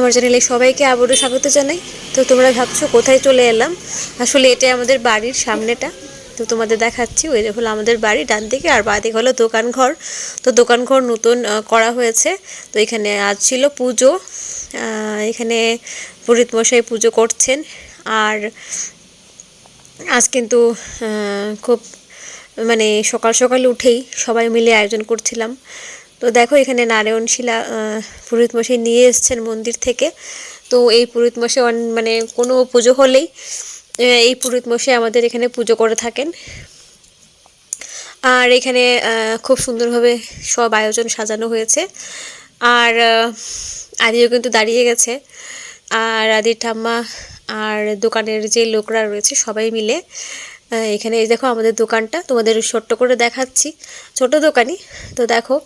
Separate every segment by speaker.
Speaker 1: আমার চ্যানেলে সবাইকে আবারও স্বাগত জানাই। তো তোমরা ভাবছ কোথায় চলে এলাম? আসলে এটাই আমাদের বাড়ির সামনেটা। তো তোমাদের দেখাচ্ছি, ওই হলো আমাদের বাড়ি ডান দিকে আর বাঁ দিকে হলো দোকান ঘর। তো দোকান ঘর নতুন করা হয়েছে। তো এখানে আজ ছিল পুজো। এখানে পুরোহিত মশাই পুজো করছেন। আর আজ কিন্তু খুব মানে সকাল সকাল উঠেই সবাই মিলে আয়োজন করছিলাম। তো দেখো এখানে নারায়ণ শিলা পুরোহিত মশাই নিয়ে এসছেন মন্দির থেকে। তো এই পুরোহিত মশাই মানে কোনো পুজো হলেই এই পুরোহিত মশাই আমাদের এখানে পুজো করে থাকেন। আর এখানে খুব সুন্দরভাবে সব আয়োজন সাজানো হয়েছে। আর আদিও কিন্তু দাঁড়িয়ে গেছে। আর আদির ঠাম্মা আর দোকানের যে লোকরা রয়েছে সবাই মিলে এখানে এই দেখো আমাদের দোকানটা। তোমাদের ছোট্ট করে দেখাচ্ছি। ছোট দোকানই। তো দেখো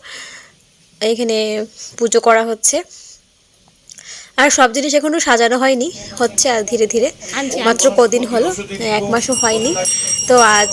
Speaker 1: এখানে পুজো করা হচ্ছে। আর সব জিনিস এখনও সাজানো হয়নি হচ্ছে আর ধীরে ধীরে। মাত্র কদিন হলো এক মাসও হয়নি। তো আজ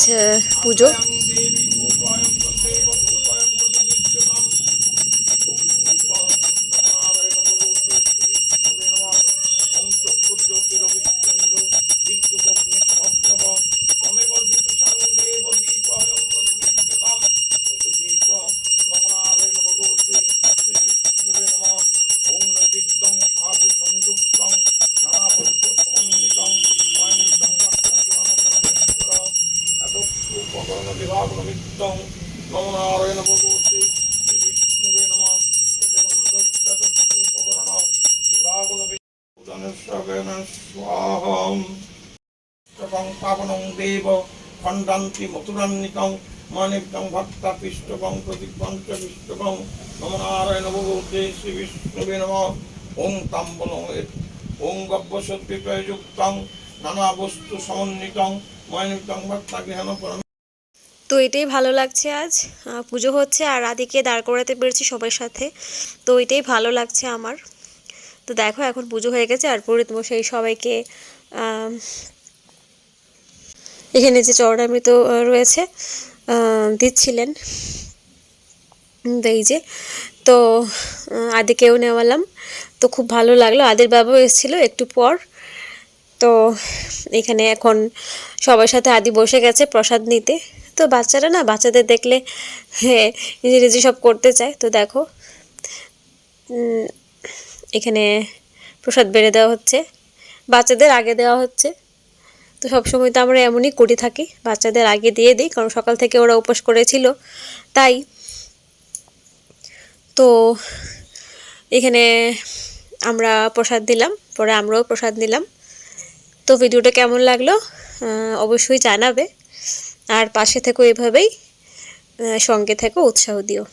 Speaker 1: আহ, পুজো
Speaker 2: নমনারায়ণ ভগবতী বিষ্ণুবে নমঃ পাবনং দেব খণ্ডান্তি মথুরান্বিতং মানিব্যং ভক্তা পিষ্টকং প্রদীপং চ নম নারায়ণ ভগবতে শ্রী বিষ্ণুবে নম ওং তাম্বলং ওং গব্যসদ্বিপযুক্তং নানা বস্তু সমন্বিতং মানিব্যং ভক্তা গৃহাণ
Speaker 1: তো এটাই ভালো লাগছে আজ। পুজো হচ্ছে আর রাধিকে দাঁড় করাতে পেরেছি সবার সাথে। তো এটাই ভালো লাগছে আমার। তো দেখো, এখন পুজো হয়ে গেছে আর পুরোহিত মশাই সবাইকে এখানে যে চরণামৃত রয়েছে দিচ্ছিলেন। এই যে, তো আদিকেও নেওয়ালাম। তো খুব ভালো লাগল। আদির বাবাও এসেছিল একটু পর। তো এখানে এখন সবার সাথে আদি বসে গেছে প্রসাদ নিতে। তো বাচ্চারা না, বাচ্চাদের দেখলে হ্যাঁ নিজে নিজে সব করতে চায়। তো দেখো এখানে প্রসাদ বেড়ে দেওয়া হচ্ছে। বাচ্চাদের আগে দেওয়া হচ্ছে। তো সবসময় তো আমরা এমনই করে থাকি, বাচ্চাদের আগে দিয়ে দিই, কারণ সকাল থেকে ওরা উপোস করেছিল। তাই, তো এখানে আমরা প্রসাদ দিলাম, পরে আমরাও প্রসাদ নিলাম। তো ভিডিওটা কেমন লাগল? অবশ্যই জানাবে। আর পাশে থেকো এভাবেই সঙ্গে থেকো উৎসাহ দিও।